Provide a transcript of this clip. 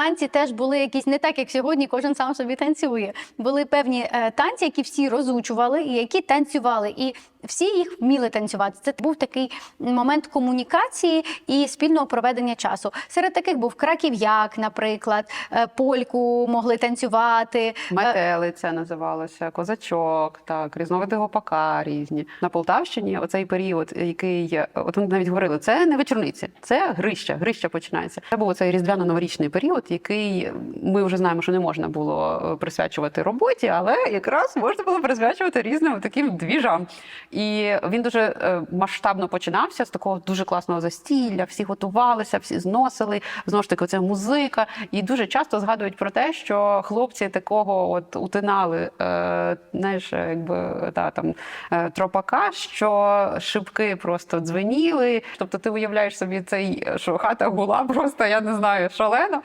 танці теж були якісь не так, як сьогодні, кожен сам собі танцює. Були певні е, танці, які всі розучували і які танцювали. І всі їх вміли танцювати. Це був такий момент комунікації і спільного проведення часу. Серед таких був краків'як, наприклад, е, польку могли танцювати. Е, Метелиця називалося, козачок, так, різновиди гопака різні. На Полтавщині оцей період, який от вони навіть говорили, це не вечорниці, це грища. Грища починається. Це був цей різдвяно-новорічний період, який ми вже знаємо, що не можна було е, присвячувати роботі, але якраз можна було присвячувати різним таким двіжам. І він дуже е, масштабно починався з такого дуже класного застілля. Всі готувалися, всі зносили. Знову ж таки, це музика. І дуже часто згадують про те, що хлопці такого от утинали, е, знаєш, якби та там е, тропака, що шибки просто дзвеніли. Тобто, ти уявляєш собі цей, що хата була просто, я не знаю, шалена.